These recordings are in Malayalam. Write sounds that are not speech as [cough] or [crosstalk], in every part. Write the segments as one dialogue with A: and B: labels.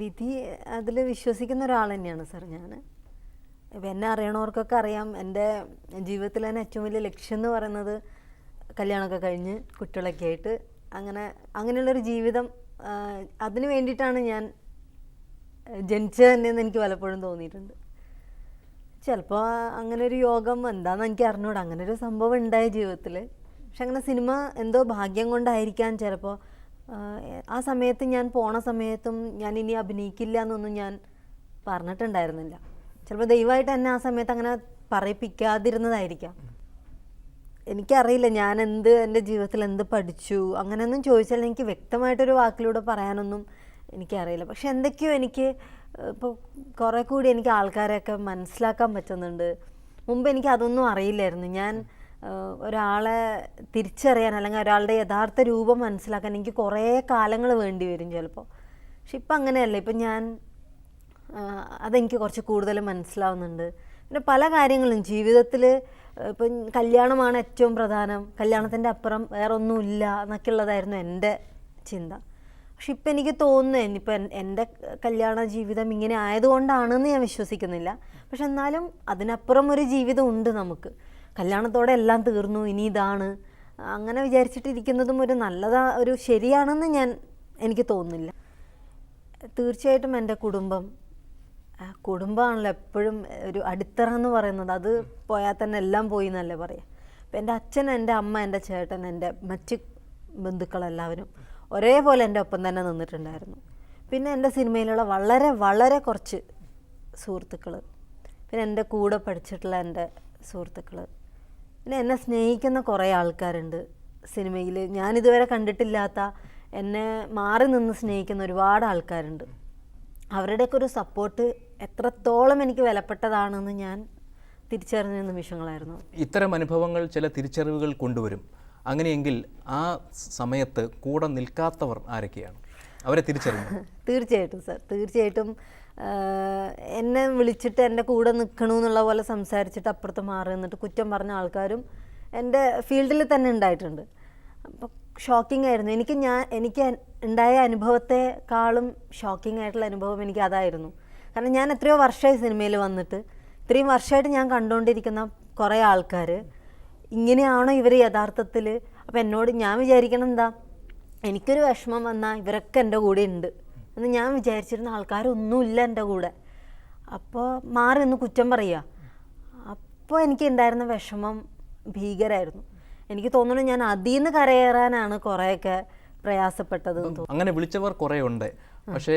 A: വിധി അതിൽ വിശ്വസിക്കുന്ന ഒരാൾ തന്നെയാണ് സാർ ഞാൻ ഇപ്പം എന്നെ അറിയണവർക്കൊക്കെ അറിയാം എന്റെ ജീവിതത്തിൽ തന്നെ ഏറ്റവും വലിയ ലക്ഷ്യം എന്ന് പറയുന്നത് കല്യാണമൊക്കെ കഴിഞ്ഞ് കുട്ടികളൊക്കെ ആയിട്ട് അങ്ങനെ അങ്ങനെയുള്ളൊരു ജീവിതം അതിന് വേണ്ടിയിട്ടാണ് ഞാൻ ജനിച്ചത് തന്നെയെന്ന് എനിക്ക് പലപ്പോഴും തോന്നിയിട്ടുണ്ട്. ചിലപ്പോൾ അങ്ങനെ ഒരു യോഗം എന്താണെന്ന് എനിക്ക് അറിഞ്ഞൂടാ. അങ്ങനെ ഒരു സംഭവം ഉണ്ടായ ജീവിതത്തിൽ പക്ഷെ അങ്ങനെ സിനിമ എന്തോ ഭാഗ്യം കൊണ്ടായിരിക്കാൻ ചിലപ്പോൾ ആ സമയത്ത് ഞാൻ പോണ സമയത്തും ഞാൻ ഇനി അഭിനയിക്കില്ല എന്നൊന്നും ഞാൻ പറഞ്ഞിട്ടുണ്ടായിരുന്നില്ല. ചിലപ്പോൾ ദൈവമായിട്ട് എന്നെ ആ സമയത്ത് അങ്ങനെ പറയിപ്പിക്കാതിരുന്നതായിരിക്കാം. എനിക്കറിയില്ല ഞാൻ എന്ത് എന്റെ ജീവിതത്തിൽ എന്ത് പഠിച്ചു അങ്ങനെയൊന്നും ചോദിച്ചാൽ എനിക്ക് വ്യക്തമായിട്ടൊരു വാക്കിലൂടെ പറയാനൊന്നും എനിക്കറിയില്ല. പക്ഷെ എന്തൊക്കെയോ എനിക്ക് ഇപ്പോൾ കുറേ കൂടി എനിക്ക് ആൾക്കാരെയൊക്കെ മനസ്സിലാക്കാൻ പറ്റുന്നുണ്ട്. മുമ്പ് എനിക്ക് അതൊന്നും അറിയില്ലായിരുന്നു. ഞാൻ ഒരാളെ തിരിച്ചറിയാൻ അല്ലെങ്കിൽ ഒരാളുടെ യഥാർത്ഥ രൂപം മനസ്സിലാക്കാൻ എനിക്ക് കുറേ കാലങ്ങൾ വേണ്ടി വരും ചിലപ്പോൾ. പക്ഷെ ഇപ്പം അങ്ങനെയല്ല. ഇപ്പം ഞാൻ അതെനിക്ക് കുറച്ച് കൂടുതൽ മനസ്സിലാവുന്നുണ്ട്. പിന്നെ പല കാര്യങ്ങളും. ജീവിതത്തിൽ ഇപ്പം കല്യാണമാണ് ഏറ്റവും പ്രധാനം. കല്യാണത്തിന്റെ അപ്പുറം വേറെ ഒന്നുമില്ല എന്നൊക്കെ ഉള്ളതായിരുന്നു എന്റെ ചിന്ത. പക്ഷെ ഇപ്പം എനിക്ക് തോന്നുന്നു ഇപ്പം എന്റെ കല്യാണ ജീവിതം ഇങ്ങനെ ആയതുകൊണ്ടാണെന്ന് ഞാൻ വിശ്വസിക്കുന്നില്ല. പക്ഷെ എന്നാലും അതിനപ്പുറം ഒരു ജീവിതം ഉണ്ട് നമുക്ക്. കല്യാണത്തോടെ എല്ലാം തീർന്നു ഇനി ഇതാണ്. അങ്ങനെ വിചാരിച്ചിട്ടിരിക്കുന്നതും ഒരു നല്ലതാ ഒരു ശരിയാണെന്ന് ഞാൻ എനിക്ക് തോന്നുന്നില്ല. തീർച്ചയായിട്ടും എന്റെ കുടുംബം കുടുംബമാണല്ലോ എപ്പോഴും ഒരു അടിത്തറ എന്ന് പറയുന്നത്. അത് പോയാൽ തന്നെ എല്ലാം പോയി എന്നല്ലേ പറയാം. അപ്പം എന്റെ അച്ഛൻ എന്റെ അമ്മ എന്റെ ചേട്ടൻ എന്റെ മറ്റ് ബന്ധുക്കളെല്ലാവരും ഒരേപോലെ എന്റെ ഒപ്പം തന്നെ നിന്നിട്ടുണ്ടായിരുന്നു. പിന്നെ എന്റെ സിനിമയിലുള്ള വളരെ വളരെ കുറച്ച് സുഹൃത്തുക്കൾ പിന്നെ എന്റെ കൂടെ പഠിച്ചിട്ടുള്ള എന്റെ സുഹൃത്തുക്കൾ പിന്നെ എന്നെ സ്നേഹിക്കുന്ന കുറേ ആൾക്കാരുണ്ട് സിനിമയിൽ ഞാനിതുവരെ കണ്ടിട്ടില്ലാത്ത എന്നെ മാറി നിന്ന് സ്നേഹിക്കുന്ന ഒരുപാട് ആൾക്കാരുണ്ട്. അവരുടെയൊക്കെ ഒരു സപ്പോർട്ട് എത്രത്തോളം എനിക്ക് വിലപ്പെട്ടതാണെന്ന് ഞാൻ തിരിച്ചറിഞ്ഞ നിമിഷങ്ങളായിരുന്നു.
B: ഇത്തരം അനുഭവങ്ങൾ ചില തിരിച്ചറിവുകൾ കൊണ്ടുവരും. അങ്ങനെയെങ്കിൽ ആ സമയത്ത് കൂടെ നിൽക്കാത്തവർ ആരൊക്കെയാണ്? അവരെ തിരിച്ചറിഞ്ഞു? [laughs]
A: തീർച്ചയായിട്ടും സർ. തീർച്ചയായിട്ടും എന്നെ വിളിച്ചിട്ട് എന്റെ കൂടെ നിൽക്കണമെന്നുള്ള പോലെ സംസാരിച്ചിട്ട് അപ്പുറത്ത് മാറി നിന്നിട്ട് കുറ്റം പറഞ്ഞ ആൾക്കാരും എന്റെ ഫീൽഡിൽ തന്നെ ഉണ്ടായിട്ടുണ്ട്. അപ്പോൾ ഷോക്കിംഗ് ആയിരുന്നു. എനിക്ക് ഞാൻ എനിക്ക് ഉണ്ടായ അനുഭവത്തെക്കാളും ഷോക്കിംഗ് ആയിട്ടുള്ള അനുഭവം എനിക്ക് അതായിരുന്നു. കാരണം ഞാൻ എത്രയോ വർഷമായി സിനിമയിൽ വന്നിട്ട് ഇത്രയും വർഷമായിട്ട് ഞാൻ കണ്ടുകൊണ്ടിരിക്കുന്ന കുറേ ആൾക്കാർ ഇങ്ങനെയാണോ ഇവർ യഥാർത്ഥത്തിൽ അപ്പോൾ എന്നോട് ഞാൻ വിചാരിക്കണം എന്താ എനിക്കൊരു വിഷമം വന്നാൽ ഇവരൊക്കെ എന്റെ കൂടെ ഉണ്ട്. എന്ന് ഞാൻ വിചാരിച്ചിരുന്ന ആൾക്കാരൊന്നുമില്ല എന്റെ കൂടെ. അപ്പോൾ മാറി നിന്ന് കുറ്റം പറയുക. അപ്പോൾ എനിക്ക് ഉണ്ടായിരുന്ന വിഷമം ഭീകരമായിരുന്നു എനിക്ക് തോന്നുന്നു ഞാൻ അതിൽ നിന്ന് കരയേറാനാണ് കുറേയൊക്കെ പ്രയാസപ്പെട്ടത്
B: അങ്ങനെ വിളിച്ചവർ കുറേ ഉണ്ട് പക്ഷേ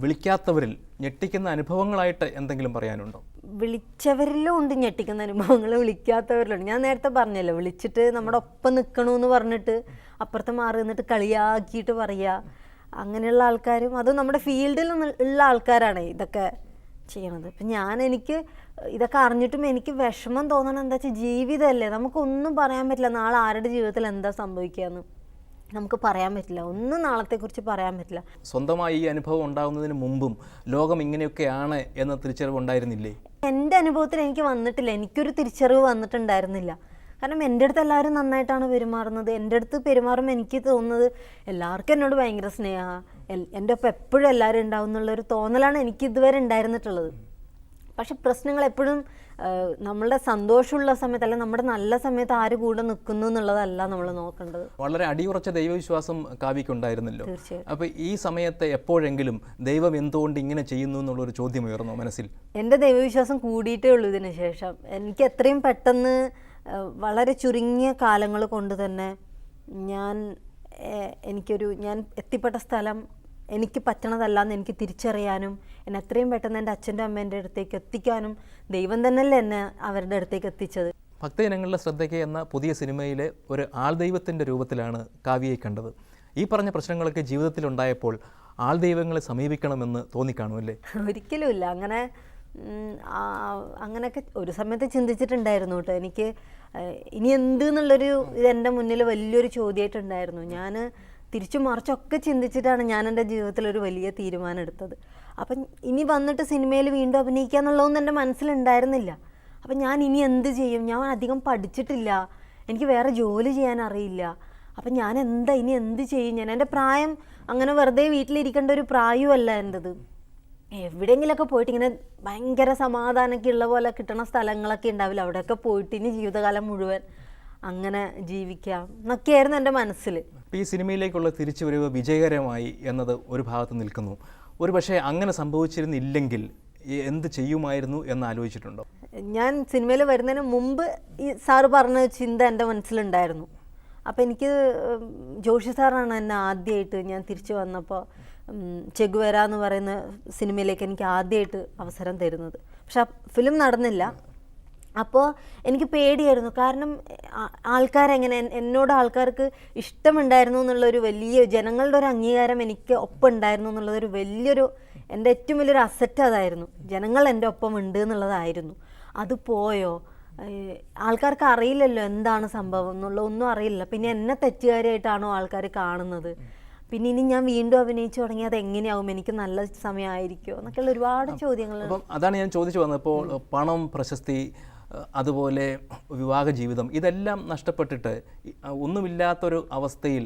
B: വിളിക്കാത്തവരിൽ ഞെട്ടിക്കുന്ന അനുഭവങ്ങളായിട്ട് എന്തെങ്കിലും പറയാനുണ്ടോ?
A: വിളിച്ചവരിലും ഉണ്ട് ഞെട്ടിക്കുന്ന അനുഭവങ്ങൾ വിളിക്കാത്തവരിലുണ്ട് ഞാൻ നേരത്തെ പറഞ്ഞല്ലോ വിളിച്ചിട്ട് നമ്മുടെ ഒപ്പം നിൽക്കണമെന്ന് പറഞ്ഞിട്ട് അപ്പുറത്ത് മാറി നിന്നിട്ട് കളിയാക്കിയിട്ട് പറയുക. അങ്ങനെയുള്ള ആൾക്കാരും അത് നമ്മുടെ ഫീൽഡിൽ ഉള്ള ആൾക്കാരാണ് ഇതൊക്കെ ചെയ്യണത്. ഇപ്പം ഞാൻ എനിക്ക് ഇതൊക്കെ അറിഞ്ഞിട്ടും എനിക്ക് വിഷമം തോന്നണം എന്താ വെച്ചാൽ ജീവിതമല്ലേ നമുക്കൊന്നും പറയാൻ പറ്റില്ല നാളെ ആരുടെ ജീവിതത്തിൽ എന്താ സംഭവിക്കുകയെന്ന് നമുക്ക് പറയാൻ പറ്റില്ല. ഒന്നും നാളത്തെക്കുറിച്ച് പറയാൻ പറ്റില്ല.
B: സ്വന്തമായി ഈ അനുഭവം ഉണ്ടാകുന്നതിന് മുമ്പും ലോകം ഇങ്ങനെയൊക്കെയാണ് എന്ന തിരിച്ചറിവ് ഉണ്ടായിരുന്നില്ലേ?
A: എന്റെ അനുഭവത്തിൽ എനിക്ക് വന്നിട്ടില്ല. എനിക്കൊരു തിരിച്ചറിവ് വന്നിട്ടുണ്ടായിരുന്നില്ല. കാരണം എന്റെ അടുത്ത് എല്ലാവരും നന്നായിട്ടാണ് പെരുമാറുന്നത്. എന്റെ അടുത്ത് പെരുമാറുമ്പോൾ എനിക്ക് തോന്നുന്നത് എല്ലാവർക്കും എന്നോട് ഭയങ്കര സ്നേഹമാണ് എന്റെ ഒപ്പം എപ്പോഴും എല്ലാവരും ഉണ്ടാവും എന്നുള്ളൊരു തോന്നലാണ് എനിക്ക് ഇതുവരെ ഉണ്ടായിരുന്നിട്ടുള്ളത്. പക്ഷെ പ്രശ്നങ്ങൾ എപ്പോഴും നമ്മളുടെ സന്തോഷമുള്ള സമയത്ത് അല്ലെങ്കിൽ നമ്മുടെ നല്ല സമയത്ത് ആര് കൂടെ നിൽക്കുന്നു എന്നുള്ളതല്ല നമ്മൾ നോക്കേണ്ടത്.
B: വളരെ അടിയുറച്ച ദൈവവിശ്വാസം കാവ്യക്കുണ്ടായിരുന്നല്ലോ. അപ്പൊ ഈ സമയത്തെ എപ്പോഴെങ്കിലും ദൈവം എന്തുകൊണ്ട് ഇങ്ങനെ ചെയ്യുന്നു എന്നുള്ള ഒരു ചോദ്യം ഉയർന്നു മനസ്സിൽ?
A: എന്റെ ദൈവവിശ്വാസം കൂടിയിട്ടേ ഉള്ളൂ ഇതിന് ശേഷം. എനിക്ക് എത്രയും പെട്ടെന്ന് വളരെ ചുരുങ്ങിയ കാലങ്ങൾ കൊണ്ട് തന്നെ ഞാൻ എനിക്കൊരു ഞാൻ എത്തിപ്പെട്ട സ്ഥലം എനിക്ക് പറ്റണതല്ല എന്ന് എനിക്ക് തിരിച്ചറിയാനും എന്നെ എത്രയും പെട്ടെന്ന് എന്റെ അച്ഛന്റെ അമ്മേന്റെ അടുത്തേക്ക് എത്തിക്കാനും ദൈവം തന്നെയല്ലേ എന്നെ അവരുടെ അടുത്തേക്ക് എത്തിച്ചത്.
B: ഭക്തജനങ്ങളുടെ ശ്രദ്ധയ്ക്ക് എന്ന പുതിയ സിനിമയിലെ ഒരു ആൾദൈവത്തിന്റെ രൂപത്തിലാണ് കാവ്യയെ കണ്ടത്. ഈ പറഞ്ഞ പ്രശ്നങ്ങളൊക്കെ ജീവിതത്തിലുണ്ടായപ്പോൾ ആൾദൈവങ്ങളെ സമീപിക്കണമെന്ന് തോന്നിക്കാണുമല്ലേ
A: ഒരിക്കലും ഇല്ല അങ്ങനെ അങ്ങനെയൊക്കെ ഒരു സമയത്ത് ചിന്തിച്ചിട്ടുണ്ടായിരുന്നു കേട്ടോ. എനിക്ക് ഇനി എന്ത് എന്നുള്ളൊരു ഇത് എന്റെ മുന്നിൽ വലിയൊരു ചോദ്യമായിട്ടുണ്ടായിരുന്നു ഞാൻ തിരിച്ചു മറിച്ചൊക്കെ ചിന്തിച്ചിട്ടാണ് ഞാൻ എന്റെ ജീവിതത്തിൽ ഒരു വലിയ തീരുമാനം എടുത്തത്. അപ്പം ഇനി വന്നിട്ട് സിനിമയിൽ വീണ്ടും അഭിനയിക്കുക എന്നുള്ളതൊന്നും എന്റെ മനസ്സിലുണ്ടായിരുന്നില്ല. അപ്പം ഞാൻ ഇനി എന്ത് ചെയ്യും? ഞാൻ അധികം പഠിച്ചിട്ടില്ല. എനിക്ക് വേറെ ജോലി ചെയ്യാൻ അറിയില്ല. അപ്പം ഞാൻ എന്താ ഇനി എന്ത് ചെയ്യും? ഞാൻ എന്റെ പ്രായം അങ്ങനെ വെറുതെ വീട്ടിലിരിക്കേണ്ട ഒരു പ്രായമല്ല എന്റെത്. എവിടെയെങ്കിലുമൊക്കെ പോയിട്ട് ഇങ്ങനെ ഭയങ്കര സമാധാനമൊക്കെ ഉള്ള പോലെ കിട്ടണ സ്ഥലങ്ങളൊക്കെ ഉണ്ടാവില്ല? അവിടെയൊക്കെ പോയിട്ട് ഇനി ജീവിതകാലം മുഴുവൻ അങ്ങനെ ജീവിക്കാം എന്നൊക്കെയായിരുന്നു എന്റെ മനസ്സിൽ
B: ഈ സിനിമയിലേക്കുള്ള തിരിച്ചുവരവ് വിജയകരമായി എന്നത് ഒരു ഭാഗത്ത് നിൽക്കുന്നു. ഒരു പക്ഷേ അങ്ങനെ സംഭവിച്ചിരുന്നില്ലെങ്കിൽ എന്ത് ചെയ്യുമായിരുന്നു എന്ന് ആലോചിച്ചിട്ടുണ്ടോ?
A: ഞാൻ സിനിമയിൽ വരുന്നതിന് മുമ്പ് ഈ സാറ് പറഞ്ഞ ചിന്ത എന്റെ മനസ്സിലുണ്ടായിരുന്നു. അപ്പോൾ എനിക്ക് ജോഷി സാറാണ് എന്നെ ആദ്യമായിട്ട് ഞാൻ തിരിച്ചു വന്നപ്പോൾ ചെഗുവര എന്ന് പറയുന്ന സിനിമയിലേക്ക് എനിക്ക് ആദ്യമായിട്ട് അവസരം തരുന്നത്. പക്ഷെ ആ ഫിലിം നടന്നില്ല. അപ്പോൾ എനിക്ക് പേടിയായിരുന്നു. കാരണം ആൾക്കാരെങ്ങനെ എന്നോട് ആൾക്കാർക്ക് ഇഷ്ടമുണ്ടായിരുന്നു എന്നുള്ളൊരു വലിയ ജനങ്ങളുടെ ഒരു അംഗീകാരം എനിക്ക് ഒപ്പം ഉണ്ടായിരുന്നു എന്നുള്ളതൊരു വലിയൊരു എന്റെ ഏറ്റവും വലിയൊരു അസറ്റ് അതായിരുന്നു. ജനങ്ങൾ എന്റെ ഒപ്പം ഉണ്ട് എന്നുള്ളതായിരുന്നു. അത് പോയോ? ആൾക്കാർക്ക് അറിയില്ലല്ലോ എന്താണ് സംഭവം എന്നുള്ള ഒന്നും അറിയില്ല പിന്നെ എന്നെ തെറ്റുകാരിയായിട്ടാണോ ആൾക്കാർ കാണുന്നത്? പിന്നെ ഇനി ഞാൻ വീണ്ടും അഭിനയിച്ചു തുടങ്ങി അത് എങ്ങനെയാവും? എനിക്ക് നല്ല സമയമായിരിക്കുമോ എന്നൊക്കെയുള്ള ഒരുപാട് ചോദ്യങ്ങൾ.
B: അപ്പം അതാണ് ഞാൻ ചോദിച്ചു വന്നത്. ഇപ്പോൾ പണം പ്രശസ്തി അതുപോലെ വിവാഹ ജീവിതം ഇതെല്ലാം നഷ്ടപ്പെട്ടിട്ട് ഒന്നുമില്ലാത്തൊരു അവസ്ഥയിൽ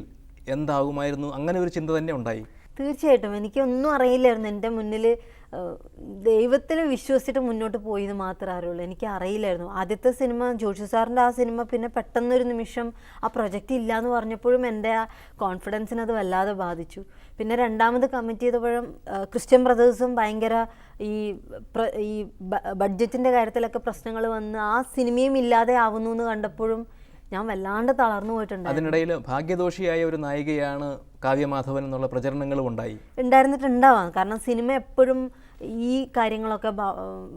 B: എന്താകുമായിരുന്നു? അങ്ങനെ ഒരു ചിന്ത തന്നെ ഉണ്ടായി.
A: തീർച്ചയായിട്ടും. എനിക്കൊന്നും അറിയില്ലായിരുന്നു. എന്റെ മുന്നിൽ ദൈവത്തിൽ വിശ്വസിച്ചിട്ട് മുന്നോട്ട് പോയി എന്ന് മാത്രമേ അറിയുള്ളൂ. എനിക്ക് അറിയില്ലായിരുന്നു. ആദ്യത്തെ സിനിമ ജോഷി സാറിന്റെ ആ സിനിമ പിന്നെ പെട്ടെന്നൊരു നിമിഷം ആ പ്രൊജക്റ്റ് ഇല്ല എന്ന് പറഞ്ഞപ്പോഴും എന്റെ ആ കോൺഫിഡൻസിനെ അത് വല്ലാതെ ബാധിച്ചു. പിന്നെ രണ്ടാമത് കമ്മിറ്റ് ചെയ്തപ്പോഴും ക്രിസ്ത്യൻ ബ്രദേഴ്സും ഭയങ്കര ഈ ഈ ബഡ്ജറ്റിന്റെ കാര്യത്തിലൊക്കെ പ്രശ്നങ്ങൾ വന്ന് ആ സിനിമയും ഇല്ലാതെ ആവുന്നു എന്ന് കണ്ടപ്പോഴും ഞാൻ വല്ലാണ്ട് തളർന്നു പോയിട്ടുണ്ട്
B: അതിനിടയിൽ ഭാഗ്യദോഷിയായ ഒരു നായികയാണ് കാവ്യമാധവൻ എന്നുള്ള പ്രചരണങ്ങളും ഉണ്ടായി.
A: ഉണ്ടായിരുന്നിട്ടുണ്ടാവാം. കാരണം സിനിമ എപ്പോഴും ഈ കാര്യങ്ങളൊക്കെ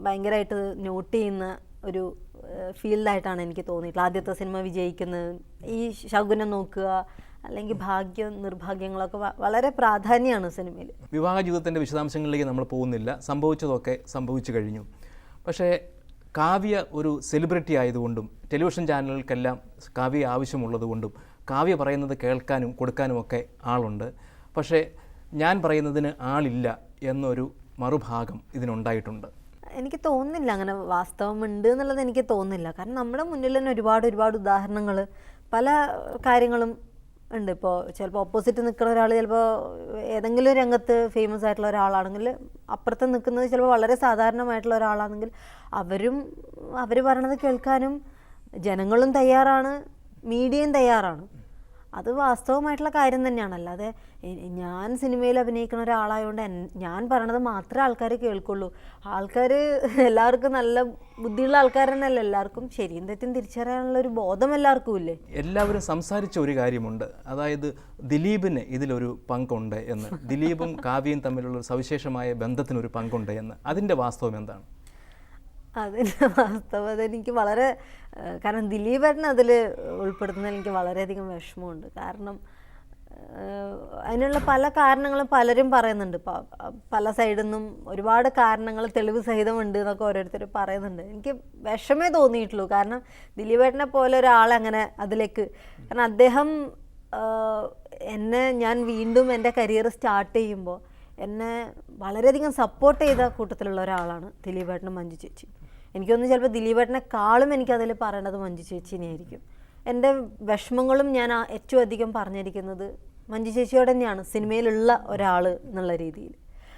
A: ഭയങ്കരമായിട്ട് നോട്ട് ചെയ്യുന്ന ഒരു ഫീൽഡായിട്ടാണ് എനിക്ക് തോന്നിയിട്ടുള്ളത്. ആദ്യത്തെ സിനിമ വിജയിക്കുന്നത് ഈ ശകുനം നോക്കുക അല്ലെങ്കിൽ ഭാഗ്യം നിർഭാഗ്യങ്ങളൊക്കെ വളരെ പ്രാധാന്യമാണ് സിനിമയിൽ.
B: വിവാഹ ജീവിതത്തിന്റെ വിശദാംശങ്ങളിലേക്ക് നമ്മൾ പോകുന്നില്ല. സംഭവിച്ചതൊക്കെ സംഭവിച്ചു കഴിഞ്ഞു. പക്ഷേ കാവ്യ ഒരു സെലിബ്രിറ്റി ആയതുകൊണ്ടും ടെലിവിഷൻ ചാനലുകൾക്കെല്ലാം കാവ്യ ആവശ്യമുള്ളത് കൊണ്ടും കാവ്യ പറയുന്നത് കേൾക്കാനും കൊടുക്കാനുമൊക്കെ ആളുണ്ട്. പക്ഷേ ഞാൻ പറയുന്നതിന് ആളില്ല എന്നൊരു മറുഭാഗം ഇതിനുണ്ടായിട്ടുണ്ട്.
A: എനിക്ക് തോന്നുന്നില്ല അങ്ങനെ വാസ്തവമുണ്ട് എന്നുള്ളത് എനിക്ക് തോന്നുന്നില്ല. കാരണം നമ്മുടെ മുന്നിൽ തന്നെ ഒരുപാട് ഒരുപാട് ഉദാഹരണങ്ങൾ പല കാര്യങ്ങളും ഉണ്ട്. ഇപ്പോൾ ചിലപ്പോൾ ഓപ്പോസിറ്റ് നിൽക്കുന്ന ഒരാൾ ചിലപ്പോൾ ഏതെങ്കിലും രംഗത്ത് ഫേമസ് ആയിട്ടുള്ള ഒരാളാണെങ്കിൽ അപ്പുറത്ത് നിൽക്കുന്നത് ചിലപ്പോൾ വളരെ സാധാരണമായിട്ടുള്ള ഒരാളാണെങ്കിൽ അവരും അവർ പറയണത് കേൾക്കാനും ജനങ്ങളും തയ്യാറാണ് മീഡിയയും തയ്യാറാണ്. അത് വാസ്തവമായിട്ടുള്ള കാര്യം തന്നെയാണ്. അല്ലാതെ ഞാൻ സിനിമയിൽ അഭിനയിക്കുന്ന ഒരാളായതുകൊണ്ട് ഞാൻ പറയണത് മാത്രമേ ആൾക്കാർ കേൾക്കുള്ളൂ. ആൾക്കാർ എല്ലാവർക്കും നല്ല ബുദ്ധിയുള്ള ആൾക്കാർ തന്നെയല്ല എല്ലാവർക്കും ശരിയും തെറ്റും തിരിച്ചറിയാനുള്ള ഒരു ബോധം എല്ലാവർക്കും ഇല്ലേ?
B: എല്ലാവരും സംസാരിച്ച ഒരു കാര്യമുണ്ട്. അതായത് ദിലീപിന് ഇതിലൊരു പങ്കുണ്ട് എന്ന്. ദിലീപും കാവ്യയും തമ്മിലുള്ള സവിശേഷമായ ബന്ധത്തിനൊരു പങ്കുണ്ട് എന്ന്. അതിന്റെ വാസ്തവം എന്താണ്?
A: അതിന്റെ വാസ്തവത എനിക്ക് വളരെ കാരണം ദിലീപൻ അതിൽ ഉൾപ്പെടുത്തുന്നതിൽ എനിക്ക് വളരെയധികം വിഷമമുണ്ട്. കാരണം അതിനുള്ള പല കാരണങ്ങളും പലരും പറയുന്നുണ്ട്. പല സൈഡിൽ നിന്നും ഒരുപാട് കാരണങ്ങൾ തെളിവ് സഹിതമുണ്ട് എന്നൊക്കെ ഓരോരുത്തർ പറയുന്നുണ്ട്. എനിക്ക് വിഷമേ തോന്നിയിട്ടുള്ളൂ. കാരണം ദിലീപേട്ടനെ പോലെ ഒരാളങ്ങനെ അതിലേക്ക് കാരണം അദ്ദേഹം എന്നെ ഞാൻ വീണ്ടും എന്റെ കരിയർ സ്റ്റാർട്ട് ചെയ്യുമ്പോൾ എന്നെ വളരെയധികം സപ്പോർട്ട് ചെയ്ത കൂട്ടത്തിലുള്ള ഒരാളാണ് ദിലീപേട്ടനും മഞ്ജു ചേച്ചി എനിക്കൊന്ന് ചിലപ്പോൾ ദിലീപേട്ടനെക്കാളും എനിക്കതിൽ പറയേണ്ടത് മഞ്ജു ചേച്ചിനെയായിരിക്കും എന്റെ വിഷമങ്ങളും ഞാൻ ഏറ്റവും അധികം പറഞ്ഞിരിക്കുന്നത് മഞ്ജു ചേച്ചിയോട് തന്നെയാണ് സിനിമയിലുള്ള ഒരാൾ എന്നുള്ള രീതിയിൽ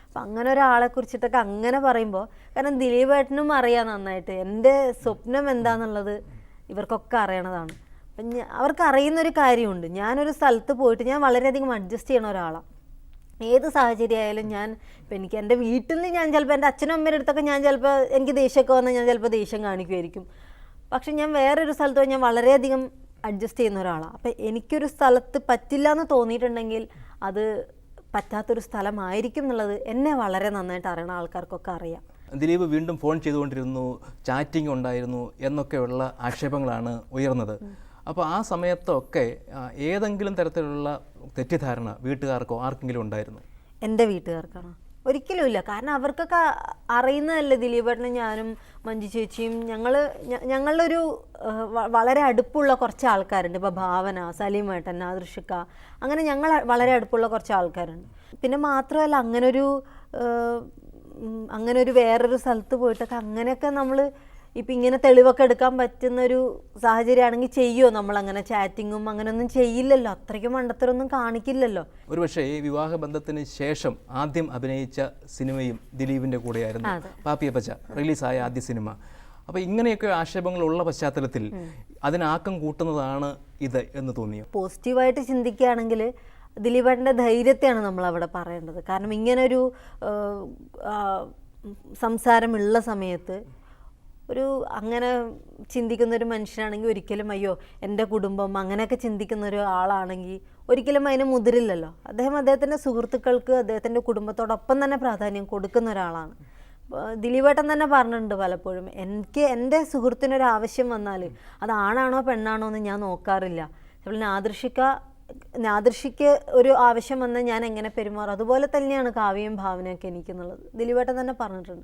A: അപ്പം അങ്ങനെ ഒരാളെ കുറിച്ചിട്ടൊക്കെ അങ്ങനെ പറയുമ്പോൾ കാരണം ദിലീപേട്ടനും അറിയാം നന്നായിട്ട് എന്റെ സ്വപ്നം എന്താണെന്നുള്ളത് ഇവർക്കൊക്കെ അറിയണതാണ്. അപ്പം അവർക്ക് അറിയുന്നൊരു കാര്യമുണ്ട്. ഞാനൊരു സ്ഥലത്ത് പോയിട്ട് ഞാൻ വളരെയധികം അഡ്ജസ്റ്റ് ചെയ്യണ ഒരാളാണ് ഏത് സാഹചര്യമായാലും ഞാൻ ഇപ്പം എനിക്ക് എന്റെ വീട്ടിൽ നിന്ന് ഞാൻ ചിലപ്പോൾ എന്റെ അച്ഛനും അമ്മയുടെ അടുത്തൊക്കെ ഞാൻ ചിലപ്പോൾ എനിക്ക് ദേഷ്യമൊക്കെ വന്നാൽ ഞാൻ ചിലപ്പോൾ ദേഷ്യം കാണിക്കുമായിരിക്കും. പക്ഷെ ഞാൻ വേറൊരു സ്ഥലത്ത് പോയി ഞാൻ വളരെയധികം അഡ്ജസ്റ്റ് ചെയ്യുന്ന ഒരാളാണ്. അപ്പം എനിക്കൊരു സ്ഥലത്ത് പറ്റില്ല എന്ന് തോന്നിയിട്ടുണ്ടെങ്കിൽ അത് പറ്റാത്തൊരു സ്ഥലമായിരിക്കും എന്നുള്ളത് എന്നെ വളരെ നന്നായിട്ട് അറിയണ ആൾക്കാർക്കൊക്കെ അറിയാം.
B: ദിലീപ് വീണ്ടും ഫോൺ ചെയ്തുകൊണ്ടിരുന്നു ചാറ്റിംഗ് ഉണ്ടായിരുന്നു എന്നൊക്കെയുള്ള ആക്ഷേപങ്ങളാണ് ഉയർന്നത്. അപ്പോൾ ആ സമയത്തൊക്കെ ഏതെങ്കിലും തരത്തിലുള്ള തെറ്റിദ്ധാരണ വീട്ടുകാർക്കോ ആർക്കെങ്കിലും ഉണ്ടായിരുന്നു?
A: എന്റെ വീട്ടുകാർക്കാണ്? ഒരിക്കലും ഇല്ല. കാരണം അവർക്കൊക്കെ അറിയുന്നതല്ലേ ദിലീപേട്ടനും ഞാനും മഞ്ജു ചേച്ചിയും. ഞങ്ങൾ ഞങ്ങളുടെ ഒരു വളരെ അടുപ്പുള്ള കുറച്ച് ആൾക്കാരുണ്ട്. ഇപ്പോൾ ഭാവന സലീമേട്ടൻ ആദർശിക്ക. അങ്ങനെ ഞങ്ങൾ വളരെ അടുപ്പുള്ള കുറച്ച് ആൾക്കാരുണ്ട്. പിന്നെ മാത്രമല്ല അങ്ങനൊരു അങ്ങനെ ഒരു വേറൊരു സ്ഥലത്ത് പോയിട്ടൊക്കെ അങ്ങനെയൊക്കെ നമ്മൾ ഇപ്പം ഇങ്ങനെ തെളിവൊക്കെ എടുക്കാൻ പറ്റുന്ന ഒരു സാഹചര്യമാണെങ്കിൽ ചെയ്യുമോ നമ്മൾ അങ്ങനെ ചാറ്റിങ്ങും അങ്ങനെയൊന്നും ചെയ്യില്ലല്ലോ. അത്രയ്ക്കും മണ്ടത്തരൊന്നും കാണിക്കില്ലല്ലോ.
B: ഒരു പക്ഷേ ഈ വിവാഹ ബന്ധത്തിന് ശേഷം ആദ്യം അഭിനയിച്ച സിനിമയും ദിലീപിന്റെ കൂടെയായിരുന്നു. പാപ്പിയപ്പച്ച റിലീസായ ആദ്യ സിനിമ. അപ്പോൾ ഇങ്ങനെയൊക്കെ ആക്ഷേപങ്ങളുള്ള പശ്ചാത്തലത്തിൽ അതിനാക്കം കൂട്ടുന്നതാണ് ഇത് എന്ന് തോന്നിയോ?
A: പോസിറ്റീവായിട്ട് ചിന്തിക്കുകയാണെങ്കിൽ ദിലീപേട്ടന്റെ ധൈര്യത്തെയാണ് നമ്മൾ അവിടെ പറയേണ്ടത്. കാരണം ഇങ്ങനൊരു സംസാരമുള്ള സമയത്ത് ഒരു അങ്ങനെ ചിന്തിക്കുന്ന ഒരു മനുഷ്യനാണെങ്കിൽ ഒരിക്കലും അയ്യോ എന്റെ കുടുംബം അങ്ങനെയൊക്കെ ചിന്തിക്കുന്ന ഒരു ആളാണെങ്കിൽ ഒരിക്കലും അതിന് മുതിരില്ലല്ലോ. അദ്ദേഹം അദ്ദേഹത്തിന്റെ സുഹൃത്തുക്കൾക്ക് അദ്ദേഹത്തിന്റെ കുടുംബത്തോടൊപ്പം തന്നെ പ്രാധാന്യം കൊടുക്കുന്ന ഒരാളാണ്. ദിലീപേട്ടൻ തന്നെ പറഞ്ഞിട്ടുണ്ട് പലപ്പോഴും എനിക്ക് എന്റെ സുഹൃത്തിനൊരു ആവശ്യം വന്നാൽ അത് ആണാണോ പെണ്ണാണോ എന്ന് ഞാൻ നോക്കാറില്ല. ചിലപ്പോൾ ആദർശിക്ക നാദൃഷിക്ക് ഒരു ആവശ്യം വന്നാൽ ഞാൻ എങ്ങനെ പെരുമാറും? അതുപോലെ തന്നെയാണ് കാവ്യയും ഭാവനയൊക്കെ എനിക്കെന്നുള്ളത് ദിലീപേട്ടൻ തന്നെ പറഞ്ഞിട്ടുണ്ട്.